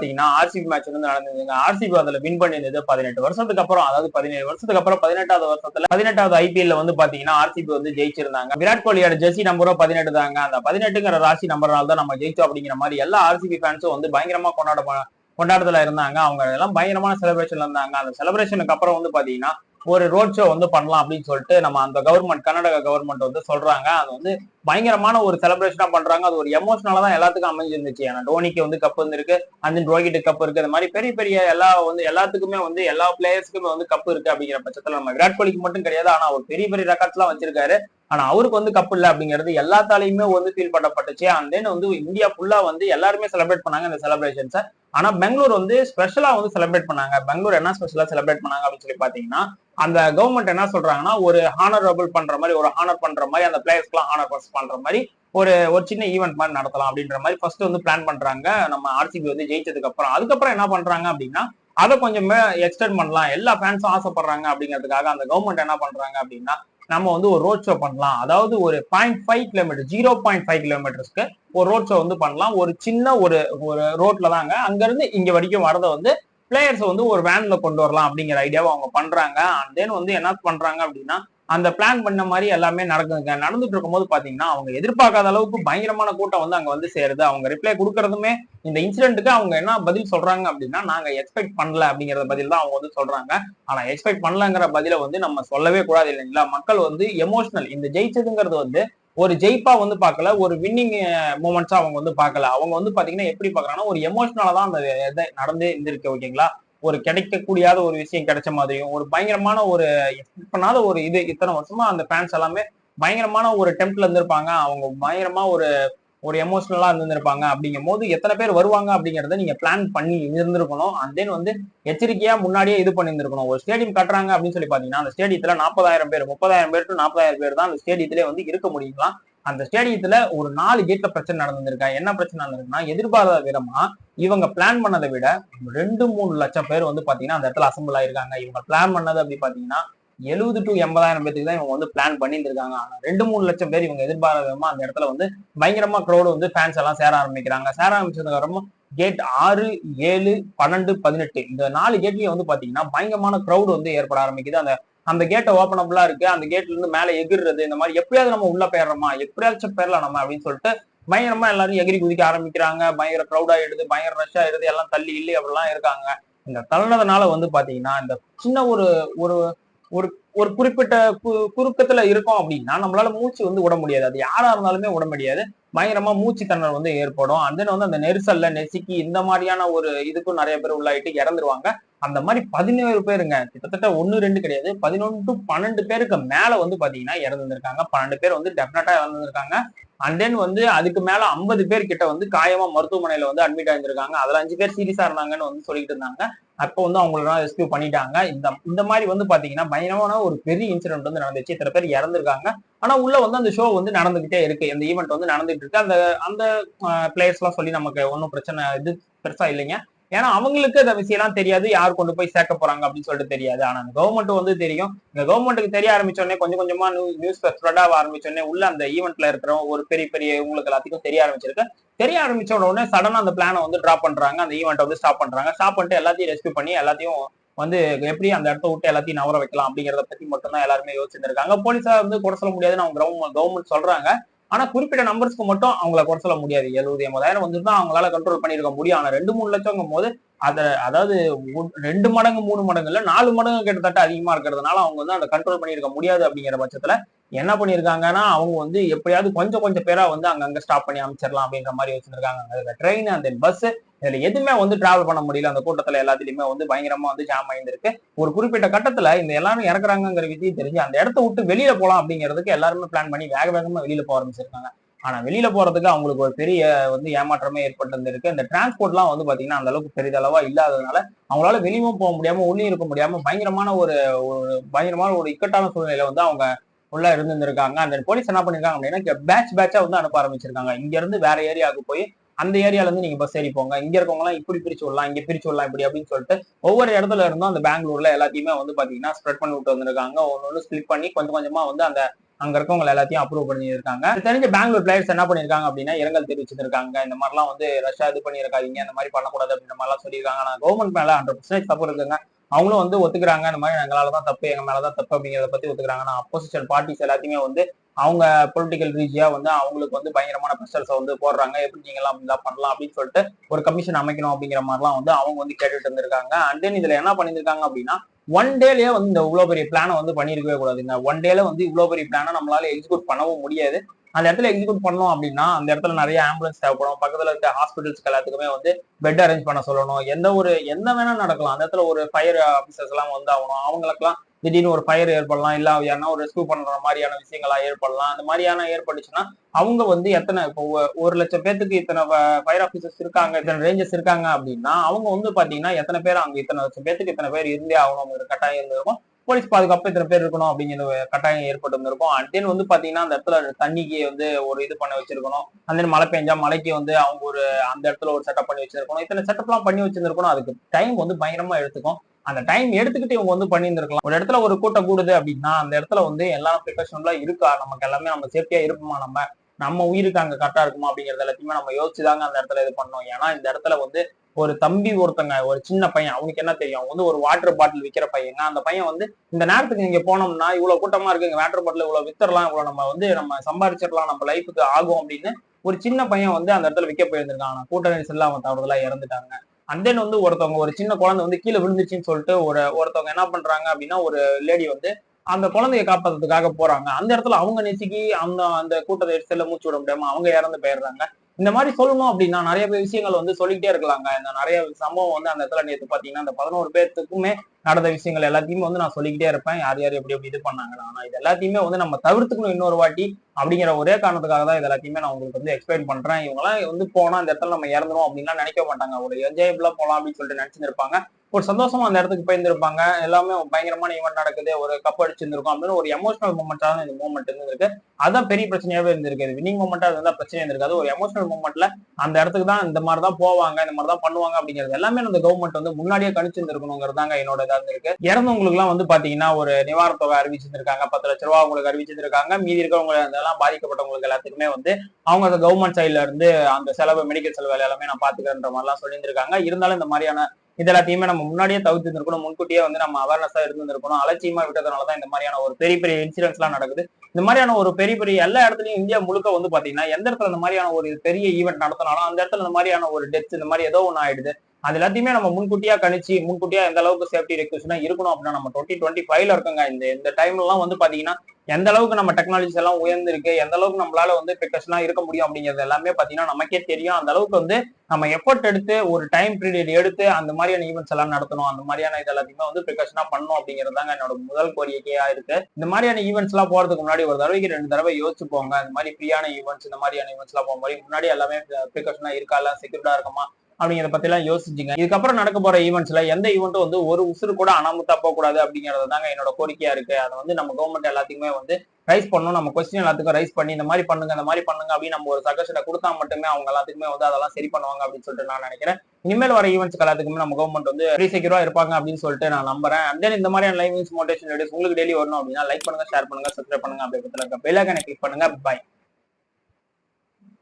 பாத்தீங்கன்னா RCB match வந்து நடந்ததுங்க. RCB அதுல வின் பண்ணியிருந்தது பதினெட்டு வருஷத்துக்கு அப்புறம். அதாவது பதினேழு வருஷத்துக்கு அப்புறம் பதினெட்டாவது வருஷத்துல பதினெட்டாவது ஐபிஎல்ல வந்து பாத்தீங்கன்னா ஆர்சிபி வந்து ஜெயிச்சிருந்தாங்க. விராட் கோலியோட ஜெர்சி நம்பரும் பதினெட்டு தாங்க. அந்த பதினெட்டுங்கிற ராசி நம்பர்னால தான் நம்ம ஜெயிச்சோம் அப்படிங்கிற மாதிரி எல்லா ஆர்சிபி ஃபேன்ஸும் வந்து பயங்கரமா கொண்டாட கொண்டாட்டத்துல இருந்தாங்க. அவங்க எல்லாம் பயங்கரமான செலிப்ரேஷன்ல இருந்தாங்க. அந்த செலிப்ரேஷனுக்கு அப்புறம் வந்து பாத்தீங்கன்னா ஒரு ரோட் ஷோ வந்து பண்ணலாம் அப்படின்னு சொல்லிட்டு நம்ம அந்த கவர்மெண்ட் கர்நாடகா கவர்மெண்ட் வந்து சொல்றாங்க. அது வந்து பயங்கரமான ஒரு செலிப்ரேஷனா பண்றாங்க. அது ஒரு எமோஷனலா தான் எல்லாத்துக்கும் அமைஞ்சிருந்துச்சு. ஏன்னா டோனிக்கு வந்து கப் இருந்திருக்கு அந்த ரோஹிட்டு கப் இருக்கு. அந்த மாதிரி பெரிய பெரிய எல்லா வந்து எல்லாத்துக்குமே வந்து எல்லா பிளேயர்ஸ்க்குமே வந்து கப் இருக்கு அப்படிங்கிற பட்சத்துல நம்ம விராட் கோலிக்கு மட்டும் கிடையாது. ஆனா அவர் பெரிய பெரிய ரெக்கார்ட்ஸ் எல்லாம் வச்சிருக்காரு. ஆனா அவருக்கு வந்து கப்பு இல்லை அப்படிங்கிறது எல்லாத்தாலையுமே வந்து ஃபீல் பண்ணப்பட்டுச்சு. அண்ட் தென் வந்து இந்தியா ஃபுல்லா வந்து எல்லாருமே செலிப்ரேட் பண்ணாங்க இந்த செலிப்ரேஷன்ஸை ஆனா பெங்களூர் வந்து ஸ்பெஷலா வந்து செலிப்ரேட் பண்ணாங்க. பெங்களூர் என்ன ஸ்பெஷலா செலிப்ரேட் பண்ணாங்க அப்படின்னு சொல்லி பாத்தீங்கன்னா அந்த கவர்மெண்ட் என்ன சொல்றாங்கன்னா ஒரு ஹானரபிள் பண்ற மாதிரி ஒரு ஹானர் பண்ற மாதிரி அந்த பிளேயர்ஸ்க்குலாம் ஹானர் பண்ற மாதிரி ஒரு ஒரு சின்ன ஈவெண்ட் மாதிரி நடத்தலாம் அப்படின்ற மாதிரி ஃபர்ஸ்ட் வந்து பிளான் பண்றாங்க. நம்ம ஆர்சிபி வந்து ஜெயிச்சதுக்கு அப்புறம். அதுக்கப்புறம் என்ன பண்றாங்க அப்படின்னா அதை கொஞ்சம் எக்ஸ்டெண்ட் பண்ணலாம். எல்லா ஃபேன்ஸும் ஆசைப்படுறாங்க அப்படிங்கிறதுக்காக அந்த கவர்மெண்ட் என்ன பண்றாங்க அப்படின்னா நம்ம வந்து ஒரு ரோட் ஷோ பண்ணலாம். அதாவது ஒரு point five kilometre zero point five கிலோமீட்டர்ஸ்க்கு ஒரு ரோட் ஷோ வந்து பண்ணலாம். ஒரு சின்ன ஒரு ஒரு ரோட்ல தாங்க. அங்க இருந்து இங்க வரைக்கும் வரதை வந்து பிளேயர்ஸ் வந்து ஒரு வேன்ல கொண்டு வரலாம் அப்படிங்கிற ஐடியாவை அவங்க பண்றாங்க. அண்ட் தென் வந்து என்ன பண்றாங்க அப்படின்னா அந்த பிளான் பண்ண மாதிரி எல்லாமே நடக்குதுங்க நடந்துட்டு இருக்கும்போது பாத்தீங்கன்னா அவங்க எதிர்பார்க்காத அளவுக்கு பயங்கரமான கூட்டம் வந்து அங்க வந்து சேருது. அவங்க ரிப்ளை கொடுக்கறதுமே இந்த இன்சிடென்ட்டுக்கு அவங்க என்ன பதில் சொல்றாங்க அப்படின்னா நாங்க எக்ஸ்பெக்ட் பண்ணல அப்படிங்கிறத பதில் தான் அவங்க வந்து சொல்றாங்க. ஆனா எக்ஸ்பெக்ட் பண்ணலங்கிற பதில வந்து நம்ம சொல்லவே கூடாது இல்லைங்களா? மக்கள் வந்து எமோஷனல் இந்த ஜெயிச்சதுங்கிறது வந்து ஒரு ஜெயிப்பா வந்து பார்க்கல ஒரு வின்னிங் மூமெண்ட்ஸா அவங்க வந்து பார்க்கல. அவங்க வந்து பாத்தீங்கன்னா எப்படி பாக்குறாங்கன்னா ஒரு எமோஷனலா தான் அந்த இதை நடந்து இருந்திருக்கு ஓகேங்களா ஒரு கிடைக்கக்கூடியாத ஒரு விஷயம் கிடைச்ச மாதிரியும் ஒரு பயங்கரமான ஒரு எக்ஸ்பெக்ட் பண்ணாத ஒரு இது இத்தனை வருஷமா அந்த ஃபேன்ஸ் எல்லாமே பயங்கரமான ஒரு டெம்ப்ல இருந்திருப்பாங்க. அவங்க பயங்கரமா ஒரு ஒரு எமோஷனலா இருந்திருப்பாங்க அப்படிங்கும் போது எத்தனை பேர் வருவாங்க அப்படிங்கறத நீங்க பிளான் பண்ணி இருந்திருக்கணும். அண்ட் தென் வந்து எச்சரிக்கையா முன்னாடியே இது பண்ணியிருந்திருக்கணும். ஒரு ஸ்டேடியம் கட்டுறாங்க அப்படின்னு சொல்லி பாத்தீங்கன்னா அந்த ஸ்டேடியத்துல நாற்பதாயிரம் பேர் முப்பதாயிரம் பேர் டு நாற்பதாயிரம் பேர் தான் அந்த ஸ்டேடியத்திலே வந்து இருக்க முடியுங்களா? அந்த ஸ்டேடியத்துல ஒரு நாலு கேட்ல பிரச்சனை நடந்திருக்கா என்ன பிரச்சனை நடந்திருக்குன்னா எதிர்பாராத விதமா இவங்க பிளான் பண்ணதை விட ரெண்டு மூணு லட்சம் பேர் வந்து பாத்தீங்கன்னா அந்த இடத்துல அசம்பிள் ஆயிருக்காங்க. இவங்க பிளான் பண்ணது அப்படி பாத்தீங்கன்னா எழுபது டு எண்பதாயிரம் பேருக்கு தான் இவங்க வந்து பிளான் பண்ணியிருந்திருக்காங்க. ஆனா ரெண்டு மூணு லட்சம் பேர் இவங்க எதிர்பாராத விதமா அந்த இடத்துல வந்து பயங்கரமா க்ரௌடு வந்து ஃபேன்ஸ் எல்லாம் சேர ஆரம்பிக்கிறாங்க. சேர ஆரம்பிச்சதுக்கு அப்புறமா கேட் ஆறு ஏழு பன்னெண்டு பதினெட்டு இந்த நாலு கேட்லயும் வந்து பாத்தீங்கன்னா பயங்கரமான க்ரௌடு வந்து ஏற்பட ஆரம்பிக்குது. அந்த அந்த கேட்டை ஓப்பனபிளா இருக்கு. அந்த கேட்ல இருந்து மேல எகிர்றது இந்த மாதிரி எப்படியாவது நம்ம உள்ள போயிடுறோமா? எப்படியாச்சும் போயிடலாம் நம்ம அப்படின்னு சொல்லிட்டு பயங்கரமா எல்லாரும் எகிரி குதிக்க ஆரம்பிக்கிறாங்க. பயங்கர க்ரௌட் ஆயிடுது பயங்கர ரஷ் ஆயிடுது எல்லாம் தள்ளி இல்லை அப்படிலாம் இருக்காங்க. இந்த தள்ளினதுனால வந்து பாத்தீங்கன்னா இந்த சின்ன ஒரு ஒரு ஒரு ஒரு குறிப்பிட்ட கு- குறுக்கத்துல இருக்கோம் அப்படின்னா நம்மளால மூச்சு வந்து விட முடியாது. அது யாரா இருந்தாலுமே விட முடியாது. பயங்கரமா மூச்சு தண்ணல் வந்து ஏற்படும். அந்த வந்து அந்த நெரிசல்ல நெசுக்கி இந்த மாதிரியான ஒரு இதுக்கும் நிறைய பேர் உள்ளாயிட்டு இறந்துருவாங்க. அந்த மாதிரி பதினேழு பேருங்க. கிட்டத்தட்ட ஒன்னு ரெண்டு கிடையாது. பதினொன்று டு பன்னெண்டு பேருக்கு மேல வந்து பாத்தீங்கன்னா இறந்துருக்காங்க பன்னெண்டு பேர் வந்து டெஃபினட்டா இறந்துருக்காங்க அண்ட் தென் வந்து அதுக்கு மேல ஐம்பது பேர் கிட்ட வந்து காயமா மருத்துவமனையில வந்து அட்மிட் ஆயிருந்திருக்காங்க. அதுல அஞ்சு பேர் சீரியஸா இருந்தாங்கன்னு வந்து சொல்லிட்டு இருந்தாங்க. அப்போ வந்து அவங்களெல்லாம் ரெஸ்கியூ பண்ணிட்டாங்க. இந்த இந்த மாதிரி வந்து பாத்தீங்கன்னா பயங்கரமான ஒரு பெரிய இன்சிடென்ட் வந்து நடந்துச்சு. இத்தனை பேர் இறந்துருக்காங்க. ஆனா உள்ள வந்து அந்த ஷோ வந்து நடந்துகிட்டே இருக்கு. இந்த ஈவெண்ட் வந்து நடந்துட்டு இருக்கு. அந்த அந்த பிளேயர்ஸ் எல்லாம் சொல்லி நமக்கு ஒன்றும் பிரச்சனை இது பெருசா இல்லைங்க. ஏன்னா அவங்களுக்கு அந்த விஷயம்லாம் தெரியாது யார் கொண்டு போய் சேர்க்க போறாங்க அப்படின்னு சொல்லிட்டு தெரியாது. ஆனா அந்த கவர்மெண்ட் வந்து தெரியும். இந்த கவர்மெண்ட்டுக்கு தெரிய ஆரம்பிச்ச உடனே கொஞ்சம் கொஞ்சமா நியூஸ் ஸ்ப்ரெட் ஆக ஆரம்பிச்ச உடனே உள்ள அந்த ஈவெண்ட்ல இருக்கிற ஒரு பெரிய பெரிய உங்களுக்கு எல்லாத்துக்கும் தெரிய ஆரம்பிச்சிருக்கு. தெரிய ஆரம்பிச்ச உடனே சடனா அந்த பிளானை வந்து டிராப் பண்றாங்க. அந்த ஈவெண்ட் வந்து ஸ்டாப் பண்றாங்க. ஸ்டாப் பண்ணிட்டு எல்லாத்தையும் ரெஸ்கியூ பண்ணி எல்லாத்தையும் வந்து எப்படி அந்த இடத்த விட்டு எல்லாத்தையும் நவர வைக்கலாம் அப்படிங்கறத பத்தி மட்டும் தான் எல்லாருமே யோசிச்சிருக்காங்க போலீஸா வந்து குறை சொல்ல முடியாதுன்னு அவங்க கவர்மெண்ட் சொல்றாங்க. ஆனா குறிப்பிட்ட நம்பர்ஸ்க்கு மட்டும் அவங்கள குறை சொல்ல முடியாது. எழுபது எண்பதாயிரம் வந்து தான் அவங்களால கண்ட்ரோல் பண்ணிருக்க முடியும். ஆனா ரெண்டு மூணு லட்சங்கும் போது அதை அதாவது ரெண்டு மடங்கு மூணு மடங்கு இல்ல நாலு மடங்கு கிட்டத்தட்ட அதிகமா இருக்கிறதுனால அவங்க வந்து அந்த கண்ட்ரோல் பண்ணியிருக்க முடியாது அப்படிங்கிற பட்சத்துல என்ன பண்ணியிருக்காங்கன்னா அவங்க வந்து எப்படியாவது கொஞ்சம் கொஞ்சம் பேரா வந்து அங்கங்க ஸ்டாப் பண்ணி அமைச்சிடலாம் அப்படின்ற மாதிரி வச்சிருக்காங்க ட்ரெயின் அந்த பஸ் இதுல எதுவுமே வந்து டிராவல் பண்ண முடியல. அந்த கூட்டத்துல எல்லாத்துலயுமே வந்து பயங்கரமா வந்து ஜாம் ஆயிருந்திருக்கு. ஒரு குறிப்பிட்ட கட்டத்துல இந்த எல்லாரும் இறக்குறாங்கிற விஷயம் தெரிஞ்சு அந்த இடத்த விட்டு வெளியில போலாம் அப்படிங்கிறதுக்கு எல்லாருமே பிளான் பண்ணி வேக வேகமா வெளியில போக ஆரம்பிச்சிருக்காங்க. ஆனா வெளியில போறதுக்கு அவங்களுக்கு ஒரு பெரிய வந்து ஏமாற்றமே ஏற்பட்டிருந்திருக்கு. இந்த டிரான்ஸ்போர்ட்லாம் வந்து பாத்தீங்கன்னா அந்த அளவுக்கு பெரிதளவா இல்லாததுனால அவங்களால வெளியும் போக முடியாம உள்ளே இருக்க முடியாம பயங்கரமான ஒரு ஒரு பயங்கரமான ஒரு இக்கட்டான சூழ்நிலையில வந்து அவங்க உள்ள இருந்திருக்காங்க அந்த போலீஸ் என்ன பண்ணிருக்காங்க அப்படின்னா பேட்ச் பேட்சா வந்து அனுப்ப ஆரம்பிச்சிருக்காங்க. இங்க இருந்து வேற ஏரியாவுக்கு போய் அந்த ஏரியால இருந்து நீங்க பஸ் ஏறி போங்க இங்க இருக்கவங்க எல்லாம் இப்படி பிரிச்சு விடலாம் இங்க பிரிச்சு விடலாம் இப்படி அப்படின்னு சொல்லிட்டு ஒவ்வொரு இடத்துல இருந்தும் அந்த பெங்களூர்ல எல்லாத்தையுமே வந்து பாத்தீங்கன்னா ஸ்ப்ரெட் பண்ணி விட்டு வந்திருக்காங்க. ஒன்னு ஒன்று ஸ்பிளிட் பண்ணி கொஞ்சம் கொஞ்சமா வந்து அந்த அங்க இருக்கவங்க எல்லாத்தையும் அப்ரூவ் பண்ணியிருக்காங்க. தெரிஞ்ச பெங்களூர் பிளேயர்ஸ் என்ன பண்ணிருக்காங்க அப்படின்னா இரங்கல் தெரிவிச்சிருக்காங்க. இந்த மாதிரிலாம் வந்து ரஷ்யா இது பண்ணியிருக்காதீங்க இந்த மாதிரி பண்ணக்கூடாது அப்படின்ற மாதிரிலாம் சொல்லியிருக்காங்க. ஆனா கவர்மெண்ட் மேல ஹண்ட்ரட் பர்சன்டேஜ் தப்பு இருக்குங்க. அவங்களும் வந்து ஒத்துக்கிறாங்க இந்த மாதிரி எங்களால தான் தப்பு எங்க மேலதான் தப்பு அப்படிங்கிறத பத்தி ஒத்துக்கிறாங்க. ஆனா அப்போசிஷன் பார்ட்டிஸ் எல்லாத்தையுமே வந்து அவங்க பொலிட்டிக்கல் ரீதியா வந்து அவங்களுக்கு வந்து பயங்கரமான ப்ரெஷர்ஸை வந்து போடுறாங்க. எப்படி நீங்களாம் இப்படிலாம் பண்ணலாம் அப்படின்னு சொல்லிட்டு ஒரு கமிஷன் அமைக்கணும் அப்படிங்கிற மாதிரிலாம் வந்து அவங்க வந்து கேட்டுட்டு இருந்திருக்காங்க. அண்ட் தென் இதுல என்ன பண்ணியிருக்காங்க அப்படின்னா ஒன் டேலயே வந்து இந்த இவ்வளவு பெரிய பிளானை வந்து பண்ணிருக்கவே கூடாதுங்க ஒன் டேல வந்து இவ்வளவு பெரிய பிளானை நம்மளால எக்ஸிக்யூட் பண்ணவும் முடியாது. அந்த இடத்துல எக்ஸிக்யூட் பண்ணோம் அப்படின்னா அந்த இடத்துல நிறைய ஆம்புலன்ஸ் தேவைப்படும். பக்கத்துல இருக்க ஹாஸ்பிட்டல்ஸ் எல்லாத்துக்குமே வந்து பெட் அரேஞ்ச் பண்ண சொல்லணும். எந்த ஒரு எந்த வேணா நடக்கலாம். அந்த இடத்துல ஒரு ஃபயர் ஆஃபீஸர்ஸ் எல்லாம் வந்து ஆகணும். அவங்களுக்குலாம் திடீர்னு ஒரு ஃபயர் ஏற்படலாம் இல்ல யாருன்னா ஒரு ரெஸ்கியூ பண்ற மாதிரியான விஷயங்களா ஏற்படலாம் அந்த மாதிரியான ஏற்பட்டுச்சுன்னா அவங்க வந்து எத்தனை இப்போ ஒரு லட்சம் பேத்துக்கு இத்தனை ஃபயர் ஆஃபீஸர்ஸ் இருக்காங்க இத்தனை ரேஞ்சஸ் இருக்காங்க அப்படின்னா அவங்க வந்து பாத்தீங்கன்னா எத்தனை பேர் அங்க இத்தனை லட்சம் பேத்துக்கு இத்தனை பேர் இருந்தே ஆகணுங்கிற கட்டாயம் இருந்திருக்கும். போலீஸ் பாதுகாப்பு இத்தனை பேர் இருக்கணும் அப்படிங்கிற ஒரு கட்டாயம் ஏற்பட்டு இருந்திருக்கும். அண்ட் தென் வந்து பாத்தீங்கன்னா அந்த இடத்துல தண்ணிக்கு வந்து ஒரு இது பண்ண வச்சிருக்கணும். அந்த தென் மழை பெஞ்சா மழைக்கு வந்து அவங்க ஒரு அந்த இடத்துல ஒரு செட்டப் பண்ணி வச்சிருக்கணும். இத்தனை செட்டப்லாம் பண்ணி வச்சிருக்கணும் அதுக்கு டைம் வந்து பயங்கரமா எடுத்துக்கும். அந்த டைம் எடுத்துக்கிட்டு இவங்க வந்து பண்ணியிருந்திருக்கலாம். ஒரு இடத்துல ஒரு கூட்டம் கூடுது அப்படின்னா அந்த இடத்துல வந்து எல்லா ப்ரிகாஷன்லாம் இருக்கா? நமக்கு எல்லாமே நம்ம சேஃப்டியா இருப்போமா நம்ம நம்ம உயிருக்கு அங்க கரெக்டா இருக்குமா அப்படிங்கறது எல்லாத்தையுமே நம்ம யோசிச்சுதாங்க அந்த இடத்துல இது பண்ணோம். ஏன்னா இந்த இடத்துல வந்து ஒரு தம்பி ஒருத்தங்க ஒரு சின்ன பையன் அவனுக்கு என்ன தெரியும்? வந்து ஒரு வாட்டர் பாட்டில் விற்கிற பையன். அந்த பையன் வந்து இந்த நேரத்துக்கு நீங்க போனோம்னா இவ்வளவு கூட்டமா இருக்கு இங்க வாட்டர் பாட்டில் இவ்வளவு வித்தரலாம் இவ்வளவு நம்ம வந்து நம்ம சம்பாரிச்சிடலாம் நம்ம லைஃபுக்கு ஆகும் அப்படின்னு ஒரு சின்ன பையன் வந்து அந்த இடத்துல விற்க போயிருந்திருக்கான். கூட்ட நெரிசல்ல அவன் தவறுதலா இறந்துட்டாங்க. அண்ட் தென் வந்து ஒருத்தவங்க ஒரு சின்ன குழந்தை வந்து கீழே விழுந்துச்சுன்னு சொல்லிட்டு ஒரு ஒருத்தவங்க என்ன பண்றாங்க அப்படின்னா ஒரு லேடி வந்து அந்த குழந்தைய காப்பாத்துறதுக்காக போறாங்க. அந்த இடத்துல அவங்க நெசுக்கி அந்த அந்த கூட்டத்தை எடுத்துல மூச்சு விட முடியாம அவங்க இறந்து போயிடுறாங்க. இந்த மாதிரி சொல்லணும் அப்படின்னா நிறைய பேர் விஷயங்கள் வந்து சொல்லிக்கிட்டே இருக்கலாங்க. இந்த நிறைய சம்பவம் வந்து அந்த இடத்துல நேற்று பாத்தீங்கன்னா அந்த பதினோரு பேர்த்துக்குமே நடந்த விஷயங்கள் எல்லாத்தையுமே வந்து நான் சொல்லிக்கிட்டே இருப்பேன். யார் யார் எப்படி எப்படி இது பண்ணாங்களா ஆனா இது எல்லாத்தையுமே வந்து நம்ம தவிர்த்துக்கணும் இன்னொரு வாட்டி அப்படிங்கிற ஒரே காரணத்துக்காக தான் இது எல்லாத்தையுமே நான் உங்களுக்கு வந்து எக்ஸ்பிளைன் பண்றேன். இவங்கலாம் வந்து போனா அந்த இடத்துல நம்ம இறந்துரும் அப்படின்லாம் நினைக்க மாட்டாங்க. ஒரு என்ஜாயபிளா போலாம் அப்படின்னு சொல்லிட்டு நினைச்சிருப்பாங்க ஒரு சந்தோஷமா அந்த இடத்துக்கு போயிருந்திருப்பாங்க. எல்லாமே பயங்கரமான ஈவெண்ட் நடக்குது. ஒரு கப் அடிச்சிருந்திருக்கும் அப்படின்னு ஒரு எமோஷனல் மூமெண்டா இந்த மூமெண்ட் இருந்திருக்கு. அதான் பெரிய பிரச்சனையாவே இருந்திருக்கு. வினிங் மூமெண்டா இருந்தா பிரச்சனை இருந்திருக்காது ஒரு எமோஷனல் மூமெண்ட்ல அந்த இடத்துக்கு தான் இந்த மாதிரி தான் போவாங்க இந்த மாதிரி தான் பண்ணுவாங்க அப்படிங்கிறது எல்லாமே அந்த கவர்மெண்ட் வந்து முன்னாடியே கணிச்சிருந்திருக்கணுங்கிறதாங்க என்னோட இதா இறந்தவங்களுக்கு எல்லாம் வந்து பாத்தீங்கன்னா ஒரு நிவாரண தொகை அறிவிச்சிருந்திருக்காங்க. பத்து லட்ச ரூபா உங்களுக்கு அறிவிச்சிருக்காங்க மீதி இருக்கிறவங்க அதெல்லாம் பாதிக்கப்பட்டவங்களுக்கு எல்லாத்துக்குமே வந்து அவங்க அந்த கவர்மெண்ட் சைட்ல இருந்து அந்த செலவு மெடிக்கல் செலவு எல்லாமே நான் பாத்துக்கிறேன்ற மாதிரிலாம் சொல்லியிருந்திருக்காங்க. இருந்தாலும் இந்த மாதிரியான இது எல்லாத்தையுமே நம்ம முன்னாடியே தவிர்த்து இருந்திருக்கணும். முன்கூட்டியே வந்து நம்ம அவேர்னஸா இருந்திருக்கணும். அலட்சியமா விட்டதுனால தான் இந்த மாதிரியான ஒரு பெரிய பெரிய இன்சிடென்ட்ஸ் எல்லாம் நடக்குது. இந்த மாதிரியான ஒரு பெரிய பெரிய எல்லா இடத்துலயும் இந்தியா முழுக்க வந்து பாத்தீங்கன்னா எந்த இடத்துல இந்த மாதிரியான ஒரு பெரிய ஈவெண்ட் நடத்தினாலும் அந்த இடத்துல இந்த மாதிரியான ஒரு டெத் இந்த மாதிரி ஏதோ ஒன்னு ஆயிடுது. அது எல்லாத்தையுமே நம்ம முன்கூட்டியா கணிச்சு முன்கூட்டியா எந்த அளவுக்கு சேஃப்டி ரெக்யூஸ்னா இருக்கணும் அப்படின்னா நம்ம டுவெண்ட்டி டுவெண்ட்டி ஃபைவ்ல இருக்கோங்க. இந்த இந்த டைம்ல எல்லாம் வந்து பாத்தீங்கன்னா எந்த அளவுக்கு நம்ம டெக்னாலஜிஸ் எல்லாம் உயர்ந்திருக்கு எந்த அளவுக்கு நம்மளால வந்து ப்ரிகாஷனா இருக்க முடியும் அப்படிங்கிறது எல்லாமே பாத்தீங்கன்னா நமக்கே தெரியும். அந்த அளவுக்கு வந்து நம்ம எஃபர்ட் எடுத்து ஒரு டைம் பீரியட் எடுத்து அந்த மாதிரியான ஈவெண்ட்ஸ் எல்லாம் நடத்தணும். அந்த மாதிரியான இது எல்லாத்தையுமே வந்து ப்ரிகாஷனா பண்ணணும் அப்படிங்கிறது தாங்க என்னோட முதல் கோரிக்கையா இருக்கு. இந்த மாதிரியான ஈவெண்ட்ஸ் எல்லாம் போறதுக்கு முன்னாடி ஒரு தடவைக்கு ரெண்டு தடவை யோசிச்சு போங்க இந்த மாதிரி ஃப்ரீயான ஈவெண்ட்ஸ் இந்த மாதிரியான ஈவெண்ட்ஸ் எல்லாம் போகும்போது முன்னாடி எல்லாமே ப்ரிகாஷனா இருக்கா? இல்ல செக்யூர்டா இருக்குமா? அப்படிங்கிறத பத்தி எல்லாம் யோசிச்சுங்க. இதுக்கப்புறம் நடக்க போற ஈவெண்ட்ஸ்ல எந்த ஈவெண்ட்டும் வந்து ஒரு உசுறு கூட அனாமுத்தா போக கூடாது அப்படிங்கிறது தாங்க என்னோட கோரிக்கையா இருக்கு. அதை வந்து நம்ம கவர்மெண்ட் எல்லாத்துக்குமே வந்து ரைஸ் பண்ணணும். நம்ம கொஸ்டின் எல்லாத்துக்கும் ரைஸ் பண்ணி இந்த மாதிரி பண்ணுங்க இந்த மாதிரி பண்ணுங்க அப்படின்னு நம்ம ஒரு சஜஷனை கொடுத்தா மட்டுமே அவங்க எல்லாத்துக்குமே வந்து அதெல்லாம் சரி பண்ணுவாங்க அப்படின்னு சொல்லிட்டு நான் நினைக்கிறேன். இனிமேல் வர ஈவெண்ட்ஸ் எல்லாத்துக்குமே நம்ம கவர்மெண்ட் வந்து ஃப்ரீ செக்யூரா இருப்பாங்க அப்படின்னு சொல்லிட்டு நான் நம்புறேன். அண்ட் தென் இந்த மாதிரியான லைவ் மோட்டிவேஷன் வீடியோஸ் உங்களுக்கு டெய்லி வரணும் அப்படின்னா லைக் பண்ணுங்க ஷேர் பண்ணுங்க சப்ஸ்கிரைப் பண்ணுங்க. அப்படி பத்தில இருக்க பெல் கிளிக் பண்ணுங்க. பை